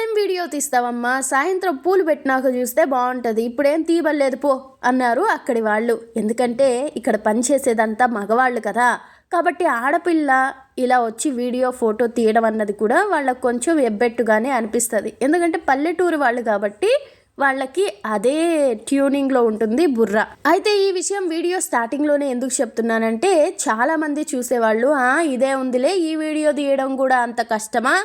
ఇప్పుడేం వీడియో తీస్తావమ్మా? సాయంత్రం పూలు పెట్టినాక చూస్తే బాగుంటుంది. ఇప్పుడేం తీయబడలేదు పో అన్నారు అక్కడి వాళ్ళు. ఎందుకంటే ఇక్కడ పనిచేసేదంతా మగవాళ్ళు కదా. కాబట్టి ఆడపిల్ల ఇలా వచ్చి వీడియో ఫోటో తీయడం అన్నది కూడా వాళ్ళకు కొంచెం ఎబ్బెట్టుగానే అనిపిస్తుంది. ఎందుకంటే పల్లెటూరు వాళ్ళు కాబట్టి వాళ్ళకి అదే ట్యూనింగ్లో ఉంటుంది బుర్ర. అయితే ఈ విషయం వీడియో స్టార్టింగ్లోనే ఎందుకు చెప్తున్నానంటే చాలామంది చూసేవాళ్ళు ఇదే ఉందిలే ఈ వీడియో తీయడం కూడా అంత కష్టమా?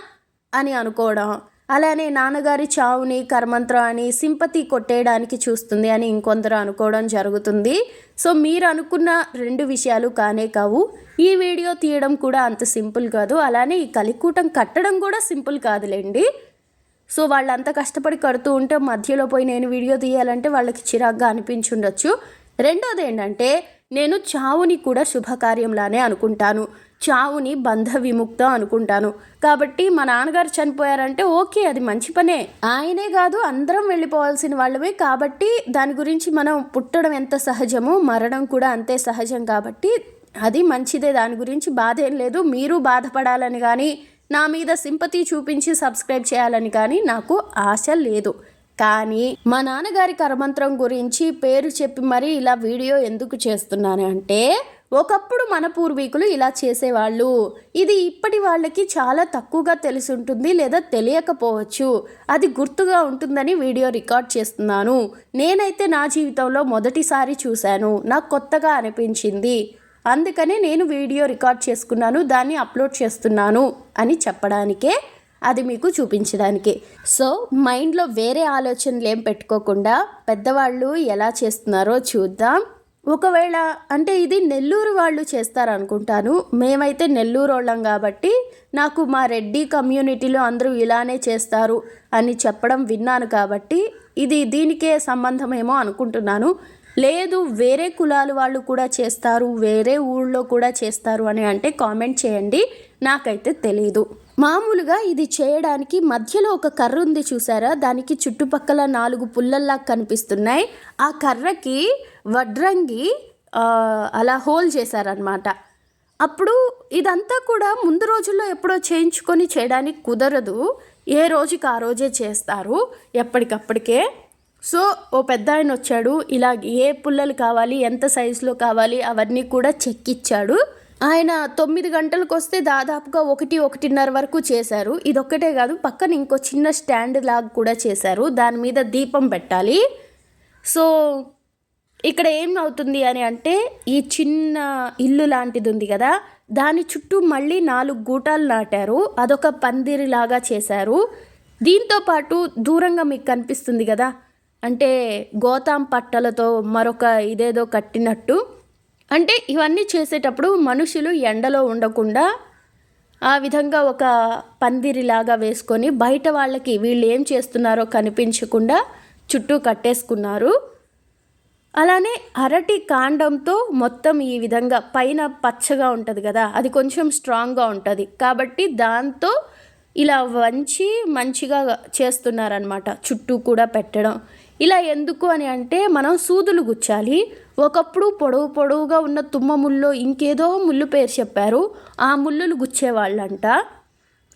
అని అనుకోవడం. అలానే నాన్నగారి చావుని కర్మంత్రం అని సింపతి కొట్టేయడానికి చూస్తుంది అని ఇంకొందరు అనుకోవడం జరుగుతుంది. సో మీరు అనుకున్న రెండు విషయాలు కానే కావు. ఈ వీడియో తీయడం కూడా అంత సింపుల్ కాదు. అలానే ఈ కలికూటం కట్టడం కూడా సింపుల్ కాదులేండి. సో వాళ్ళు అంత కష్టపడి కడుతూ ఉంటే మధ్యలో పోయి నేను వీడియో తీయాలంటే వాళ్ళకి చిరాగ్గా అనిపించుండొచ్చు. రెండోది ఏంటంటే నేను చావుని కూడా శుభకార్యంలానే అనుకుంటాను. చావుని బంధ విముక్తం అనుకుంటాను. కాబట్టి మా నాన్నగారు చనిపోయారంటే ఓకే అది మంచి పనే. ఆయనే కాదు అందరం వెళ్ళిపోవాల్సిన వాళ్ళమే. కాబట్టి దాని గురించి మనం పుట్టడం ఎంత సహజమో మరణం కూడా అంతే సహజం కాబట్టి అది మంచిదే. దాని గురించి బాధ ఏం లేదు. మీరు బాధపడాలని కానీ నా మీద సింపతి చూపించి సబ్స్క్రైబ్ చేయాలని కానీ నాకు ఆశ లేదు. కానీ మా నాన్నగారి కరమంత్రం గురించి పేరు చెప్పి మరీ ఇలా వీడియో ఎందుకు చేస్తున్నాను అంటే ఒకప్పుడు మన పూర్వీకులు ఇలా చేసేవాళ్ళు. ఇది ఇప్పటి వాళ్ళకి చాలా తక్కువగా తెలిసి ఉంటుంది లేదా తెలియకపోవచ్చు. అది గుర్తుగా ఉంటుందని వీడియో రికార్డ్ చేస్తున్నాను. నేనైతే నా జీవితంలో మొదటిసారి చూశాను. నాకు కొత్తగా అనిపించింది. అందుకనే నేను వీడియో రికార్డ్ చేసుకున్నాను దాన్ని అప్లోడ్ చేస్తున్నాను అని చెప్పడానికే అది మీకు చూపించడానికి. సో మైండ్లో వేరే ఆలోచనలు ఏం పెట్టుకోకుండా పెద్దవాళ్ళు ఎలా చేస్తున్నారో చూద్దాం. ఒకవేళ అంటే ఇది నెల్లూరు వాళ్ళు చేస్తారనుకుంటాను. మేమైతే నెల్లూరు వాళ్ళం కాబట్టి నాకు మా రెడ్డి కమ్యూనిటీలో అందరూ ఇలానే చేస్తారు అని చెప్పడం విన్నాను కాబట్టి ఇది దీనికే సంబంధమేమో అనుకుంటున్నాను. లేదు వేరే కులాల వాళ్ళు కూడా చేస్తారు వేరే ఊళ్ళో కూడా చేస్తారు అని అంటే కామెంట్ చేయండి. నాకైతే తెలీదు. మామూలుగా ఇది చేయడానికి మధ్యలో ఒక కర్ర ఉంది చూసారా? దానికి చుట్టుపక్కల నాలుగు పుల్లల్లా కనిపిస్తున్నాయి. ఆ కర్రకి వడ్రంగి అలా హోల్ చేశారనమాట అప్పుడు ఇదంతా కూడా ముందు రోజుల్లో ఎప్పుడో చేయించుకొని చేయడానికి కుదరదు. ఏ రోజుకి ఆ రోజే చేస్తారు ఎప్పటికప్పటికే. సో ఓ పెద్ద ఆయన వచ్చాడు ఇలా ఏ పుల్లలు కావాలి ఎంత సైజులో కావాలి అవన్నీ కూడా చెక్కిచ్చాడు ఆయన తొమ్మిది గంటలకు వస్తే దాదాపుగా ఒకటి ఒకటిన్నర వరకు చేశారు. ఇదొక్కటే కాదు పక్కన ఇంకో చిన్న స్టాండ్ లాగా కూడా చేశారు. దాని మీద దీపం పెట్టాలి. సో ఇక్కడ ఏం అవుతుంది అని అంటే ఈ చిన్న ఇల్లు లాంటిది ఉంది కదా దాని చుట్టూ మళ్ళీ నాలుగు గూటాలు నాటారు అదొక పందిరిలాగా చేశారు. దీంతో పాటు దూరంగా మీకు కనిపిస్తుంది కదా అంటే గోతాం పట్టలతో మరొక ఇదేదో కట్టినట్టు. అంటే ఇవన్నీ చేసేటప్పుడు మనుషులు ఎండలో ఉండకుండా ఆ విధంగా ఒక పందిరిలాగా వేసుకొని బయట వాళ్ళకి వీళ్ళు ఏం చేస్తున్నారో కనిపించకుండా చుట్టూ కట్టేసుకున్నారు. అలానే అరటి కాండంతో మొత్తం ఈ విధంగా పైన పచ్చగా ఉంటుంది కదా అది కొంచెం స్ట్రాంగ్గా ఉంటుంది. కాబట్టి దాంతో ఇలా వంచి మంచిగా చేస్తున్నారనమాట చుట్టూ కూడా పెట్టడం. ఇలా ఎందుకు అని అంటే మనం సూదులు గుచ్చాలి. ఒకప్పుడు పొడవు పొడవుగా ఉన్న తుమ్మ ముల్లో ఇంకేదో ముళ్ళు పేరు చెప్పారు. ఆ ముళ్ళులు గుచ్చేవాళ్ళంట.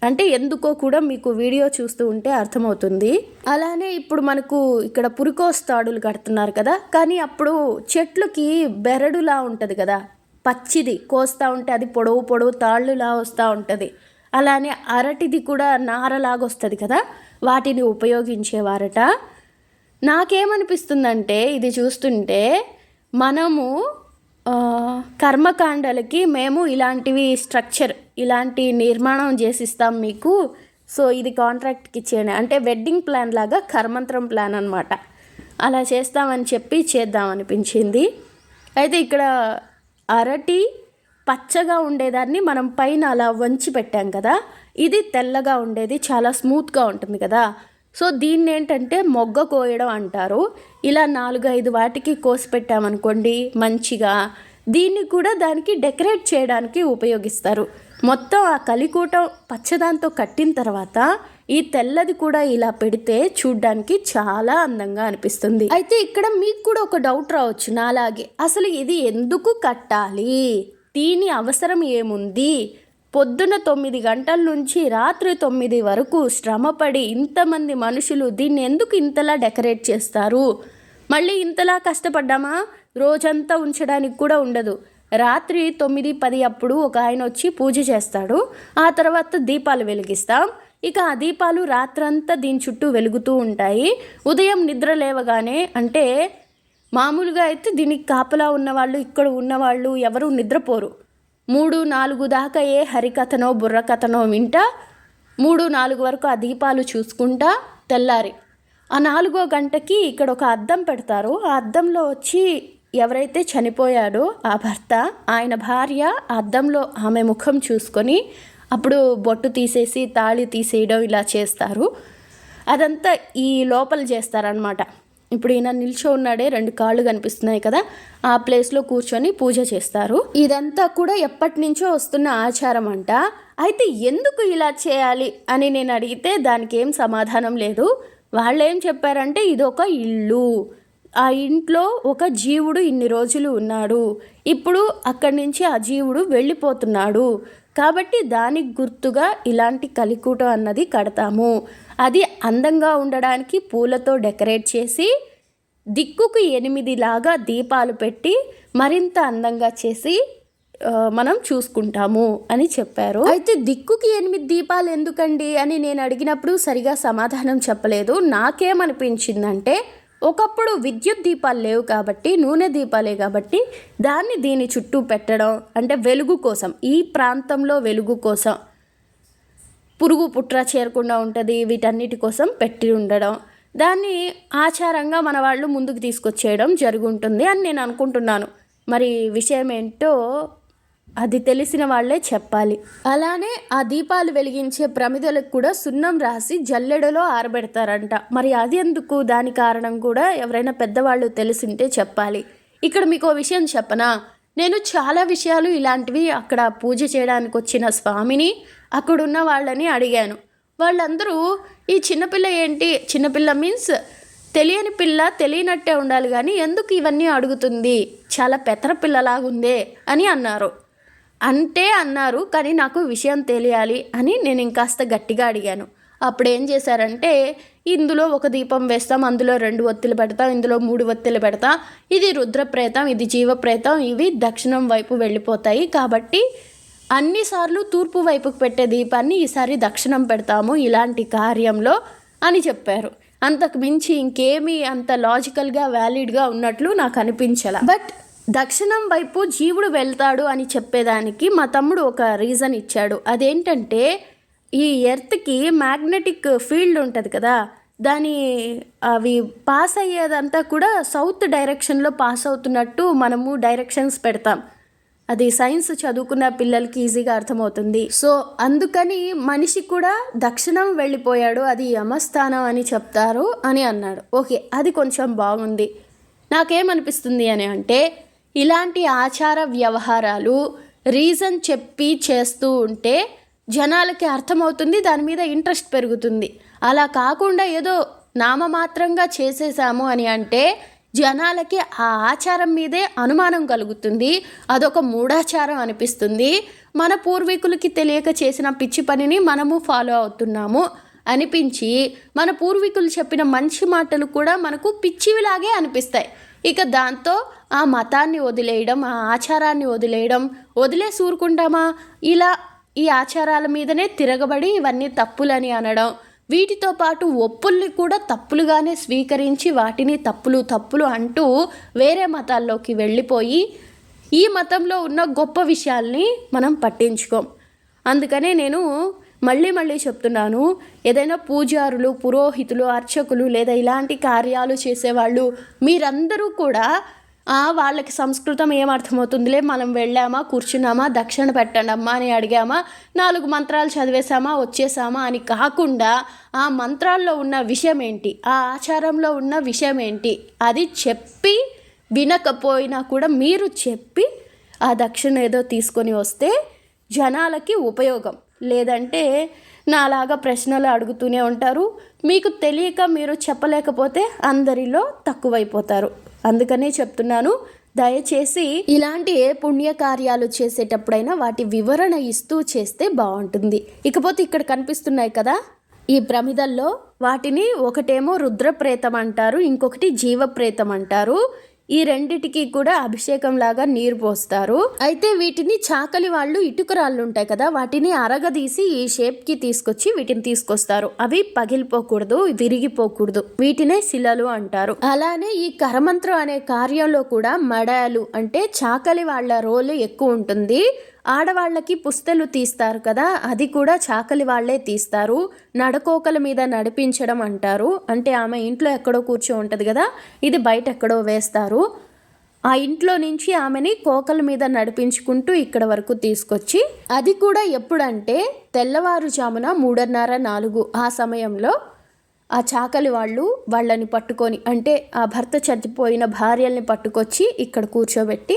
అంటే ఎందుకో కూడా మీకు వీడియో చూస్తూ ఉంటే అర్థమవుతుంది. అలానే ఇప్పుడు మనకు ఇక్కడ పురికోస్ తాడులు కడుతున్నారు కదా కానీ అప్పుడు చెట్లుకి బెరడులా ఉంటుంది కదా పచ్చిది కోస్తూ ఉంటే అది పొడవు పొడవు తాళ్ళులా వస్తూ ఉంటుంది. అలానే అరటిది కూడా నారలాగా వస్తుంది కదా వాటిని ఉపయోగించేవారట. నాకేమనిపిస్తుందంటే ఇది చూస్తుంటే మనము కర్మకాండలకి మేము ఇలాంటివి స్ట్రక్చర్ ఇలాంటి నిర్మాణం చేసిస్తాం మీకు. సో ఇది కాంట్రాక్ట్కి ఇచ్చేయండి. అంటే వెడ్డింగ్ ప్లాన్ లాగా కర్మంత్రం ప్లాన్ అనమాట అలా చేస్తామని చెప్పి చేద్దామనిపించింది అయితే ఇక్కడ అరటి పచ్చగా ఉండేదాన్ని మనం పైన అలా వంచి పెట్టాం కదా. ఇది తెల్లగా ఉండేది చాలా స్మూత్గా ఉంటుంది కదా. సో దీన్ని ఏంటంటే మొగ్గ కోయడం అంటారు. ఇలా నాలుగు ఐదు వాటికి కోసి పెట్టామనుకోండి మంచిగా. దీన్ని కూడా దానికి డెకరేట్ చేయడానికి ఉపయోగిస్తారు. మొత్తం ఆ కలికూటం పచ్చదాంతో కట్టిన తర్వాత ఈ తెల్లది కూడా ఇలా పెడితే చూడ్డానికి చాలా అందంగా అనిపిస్తుంది. అయితే ఇక్కడ మీకు కూడా ఒక డౌట్ రావచ్చు నాలాగే. అసలు ఇది ఎందుకు కట్టాలి? దీని అవసరం ఏముంది? పొద్దున తొమ్మిది గంటల నుంచి రాత్రి తొమ్మిది వరకు శ్రమపడి ఇంతమంది మనుషులు దీన్ని ఎందుకు ఇంతలా డెకరేట్ చేస్తారు? మళ్ళీ ఇంతలా కష్టపడ్డామా? రోజంతా ఉంచడానికి కూడా ఉండదు. రాత్రి తొమ్మిది పది అప్పుడు ఒక ఆయన వచ్చి పూజ చేస్తాడు. ఆ తర్వాత దీపాలు వెలిగిస్తాం. ఇక ఆ దీపాలు రాత్రంతా దీని చుట్టూ వెలుగుతూ ఉంటాయి. ఉదయం నిద్ర లేవగానే అంటే మామూలుగా అయితే దీనికి కాపలా ఉన్నవాళ్ళు ఇక్కడ ఉన్నవాళ్ళు ఎవరు నిద్రపోరు. మూడు నాలుగు దాకా ఏ హరికథనో బుర్రకథనో వింటా మూడు నాలుగు వరకు ఆ దీపాలు చూసుకుంటా తెల్లారి. ఆ నాలుగో గంటకి ఇక్కడ ఒక అద్దం పెడతారు. ఆ అద్దంలో వచ్చి ఎవరైతే చనిపోయాడో ఆ భర్త ఆయన భార్య అద్దంలో ఆమె ముఖం చూసుకొని అప్పుడు బొట్టు తీసేసి తాళి తీసేయడం ఇలా చేస్తారు. అదంతా ఈ లోపల చేస్తారనమాట ఇప్పుడు ఈయన నిల్చో ఉన్నాడే రెండు కాళ్ళు కనిపిస్తున్నాయి కదా ఆ ప్లేస్లో కూర్చొని పూజ చేస్తారు. ఇదంతా కూడా ఎప్పటి నుంచో వస్తున్న ఆచారం అంట. అయితే ఎందుకు ఇలా చేయాలి అని నేను అడిగితే దానికి ఏం సమాధానం లేదు. వాళ్ళు ఏం చెప్పారంటే ఇది ఒక ఇల్లు. ఆ ఇంట్లో ఒక జీవుడు ఇన్ని రోజులు ఉన్నాడు. ఇప్పుడు అక్కడి నుంచి ఆ జీవుడు వెళ్ళిపోతున్నాడు. కాబట్టి దానికి గుర్తుగా ఇలాంటి కలికూట అన్నది కడతాము. అది అందంగా ఉండడానికి పూలతో డెకరేట్ చేసి దిక్కుకు ఎనిమిది లాగా దీపాలు పెట్టి మరింత అందంగా చేసి మనం చూసుకుంటాము అని చెప్పారు. అయితే దిక్కుకి ఎనిమిది దీపాలు ఎందుకండి అని నేను అడిగినప్పుడు సరిగా సమాధానం చెప్పలేదు. నాకేమనిపించిందంటే ఒకప్పుడు విద్యుత్ దీపాలు లేవు కాబట్టి నూనె దీపాలే కాబట్టి దాన్ని దీని చుట్టూ పెట్టడం అంటే వెలుగు కోసం ఈ ప్రాంతంలో వెలుగు కోసం పురుగు పుట్ర చేరకుండా ఉంటుంది వీటన్నిటి కోసం పెట్టి ఉండడం. దాన్ని ఆచారంగా మన వాళ్ళు ముందుకు తీసుకొచ్చేయడం జరుగుంటుంది అని నేను అనుకుంటున్నాను. మరి విషయం ఏంటో అది తెలిసిన వాళ్ళే చెప్పాలి. అలానే ఆ దీపాలు వెలిగించే ప్రమిదలకు కూడా సున్నం రాసి జల్లెడలో ఆరబెడతారంట. మరి అది ఎందుకు? దాని కారణం కూడా ఎవరైనా పెద్దవాళ్ళు తెలిసింటే చెప్పాలి. ఇక్కడ మీకు ఓ విషయం చెప్పనా? నేను చాలా విషయాలు ఇలాంటివి అక్కడ పూజ చేయడానికి వచ్చిన స్వామిని అక్కడున్న వాళ్ళని అడిగాను. వాళ్ళందరూ ఈ చిన్నపిల్ల ఏంటి? చిన్నపిల్ల మీన్స్ తెలియని పిల్ల తెలియనట్టే ఉండాలి కానీ ఎందుకు ఇవన్నీ అడుగుతుంది? చాలా పెత్తర పిల్లలాగుందే అని అన్నారు. అంటే అన్నారు కానీ నాకు విషయం తెలియాలి అని నేను ఇంకాస్త గట్టిగా అడిగాను. అప్పుడు ఏం చేశారంటే ఇందులో ఒక దీపం వేస్తాం అందులో రెండు ఒత్తిలు పెడతాం ఇందులో మూడు ఒత్తిలు పెడతాం. ఇది రుద్రప్రేతం ఇది జీవప్రేతం ఇవి దక్షిణం వైపు వెళ్ళిపోతాయి కాబట్టి అన్నిసార్లు తూర్పు వైపుకు పెట్టే దీపాన్ని ఈసారి దక్షిణం పెడతాము ఇలాంటి కార్యంలో అని చెప్పారు. అంతకు మించి ఇంకేమీ అంత లాజికల్గా వ్యాలిడ్గా ఉన్నట్లు నాకు అనిపించాల. బట్ దక్షిణం వైపు జీవుడు వెళ్తాడు అని చెప్పేదానికి మా తమ్ముడు ఒక రీజన్ ఇచ్చాడు. అదేంటంటే ఈ ఎర్త్కి మ్యాగ్నెటిక్ ఫీల్డ్ ఉంటుంది కదా దాని అవి పాస్ అయ్యేదంతా కూడా సౌత్ డైరెక్షన్లో పాస్ అవుతున్నట్టు మనము డైరెక్షన్స్ పెడతాం. అది సైన్స్ చదువుకున్న పిల్లలకి ఈజీగా అర్థమవుతుంది. సో అందుకని మనిషి కూడా దక్షిణం వెళ్ళిపోయాడు అది యమస్థానం అని చెప్తారు అని అన్నాడు. ఓకే అది కొంచెం బాగుంది. నాకేమనిపిస్తుంది అని అంటే ఇలాంటి ఆచార వ్యవహారాలు రీజన్ చెప్పి చేస్తూ ఉంటే జనాలకి అర్థమవుతుంది దాని మీద ఇంట్రెస్ట్ పెరుగుతుంది. అలా కాకుండా ఏదో నామమాత్రంగా చేసేసాము అని అంటే జనాలకి ఆ ఆచారం మీదే అనుమానం కలుగుతుంది. అదొక మూఢాచారం అనిపిస్తుంది. మన పూర్వీకులకి తెలియక చేసిన పిచ్చి పనిని మనము ఫాలో అవుతున్నాము అనిపించి మన పూర్వీకులు చెప్పిన మంచి మాటలు కూడా మనకు పిచ్చివిలాగే అనిపిస్తాయి. ఇక దాంతో ఆ మతాన్ని వదిలేయడం ఆ ఆచారాన్ని వదిలేయడం వదిలేసి ఊరుకుంటామా ఇలా ఈ ఆచారాల మీదనే తిరగబడి ఇవన్నీ తప్పులని అనడం వీటితో పాటు ఒప్పుల్ని కూడా తప్పులుగానే స్వీకరించి వాటిని తప్పులు తప్పులు అంటూ వేరే మతాల్లోకి వెళ్ళిపోయి ఈ మతంలో ఉన్న గొప్ప విషయాల్ని మనం పట్టించుకోం. అందుకనే నేను మళ్ళీ మళ్ళీ చెప్తున్నాను ఏదైనా పూజారులు పురోహితులు అర్చకులు లేదా ఇలాంటి కార్యాలు చేసేవాళ్ళు మీరందరూ కూడా ఆ, వాళ్ళకి సంస్కృతం ఏమర్థమవుతుందిలే మనం వెళ్ళామా కూర్చున్నామా దక్షిణ పెట్టండి అమ్మా అని అడిగామా నాలుగు మంత్రాలు చదివేశామా వచ్చేసామా అని కాకుండా ఆ మంత్రాల్లో ఉన్న విషయం ఏంటి ఆ ఆచారంలో ఉన్న విషయం ఏంటి అది చెప్పి వినకపోయినా కూడా మీరు చెప్పి ఆ దక్షిణ ఏదో తీసుకొని వస్తే జనాలకి ఉపయోగం. లేదంటే నాలాగా ప్రశ్నలు అడుగుతూనే ఉంటారు. మీకు తెలియక మీరు చెప్పలేకపోతే అందరిలో తక్కువైపోతారు. అందుకనే చెప్తున్నాను దయచేసి ఇలాంటి ఏ పుణ్యకార్యాలు చేసేటప్పుడైనా వాటి వివరణ ఇస్తూ చేస్తే బాగుంటుంది. ఇకపోతే ఇక్కడ కనిపిస్తున్నాయి కదా ఈ ప్రమిదల్లో వాటిని ఒకటేమో రుద్రప్రేతం అంటారు ఇంకొకటి జీవప్రేతం అంటారు. ఈ రెండిటికి కూడా అభిషేకం లాగా నీరు పోస్తారు. అయితే వీటిని చాకలి వాళ్ళు ఇటుకరాళ్ళు ఉంటాయి కదా వాటిని అరగదీసి ఈ షేప్కి తీసుకొచ్చి వీటిని తీసుకొస్తారు. అవి పగిలిపోకూడదు విరిగిపోకూడదు. వీటినే శిలలు అంటారు. అలానే ఈ కరమంత్రం అనే కార్యంలో కూడా మడాలు అంటే చాకలి వాళ్ళ రోలు ఎక్కువ ఉంటుంది. ఆడవాళ్ళకి పుస్తలు తీస్తారు కదా అది కూడా చాకలి వాళ్ళే తీస్తారు. నడకోకల మీద నడిపించడం అంటారు. అంటే ఆమె ఇంట్లో ఎక్కడో కూర్చో ఉంటుంది కదా ఇది బయట ఎక్కడో వేస్తారు. ఆ ఇంట్లో నుంచి ఆమెని కోకల మీద నడిపించుకుంటూ ఇక్కడ వరకు తీసుకొచ్చి అది కూడా ఎప్పుడంటే తెల్లవారుజామున మూడున్నర నాలుగు ఆ సమయంలో ఆ చాకలి వాళ్ళు వాళ్ళని పట్టుకొని అంటే ఆ భర్త చనిపోయిన భార్యల్ని పట్టుకొచ్చి ఇక్కడ కూర్చోబెట్టి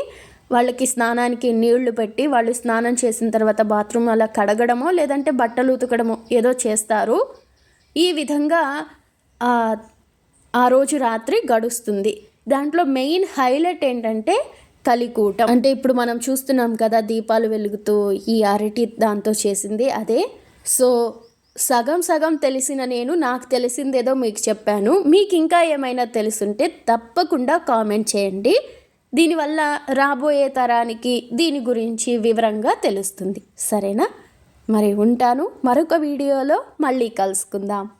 వాళ్ళకి స్నానానికి నీళ్ళు పెట్టి వాళ్ళు స్నానం చేసిన తర్వాత బాత్రూమ్ అలా కడగడమో లేదంటే బట్టలు ఉతకడమో ఏదో చేస్తారు. ఈ విధంగా ఆ రోజు రాత్రి గడుస్తుంది. దాంట్లో మెయిన్ హైలైట్ ఏంటంటే కలికూటం. అంటే ఇప్పుడు మనం చూస్తున్నాం కదా దీపాలు వెలుగుతూ ఈ అరటి దాంతో చేసింది అదే. సో సగం సగం తెలిసిన నేను నాకు తెలిసిందేదో మీకు చెప్పాను. మీకు ఇంకా ఏమైనా తెలుసుంటే తప్పకుండా కామెంట్ చేయండి. దీనివల్ల రాబోయే తరానికి దీని గురించి వివరంగా తెలుస్తుంది. సరేనా? మరి ఉంటాను. మరొక వీడియోలో మళ్ళీ కలుసుకుందాం.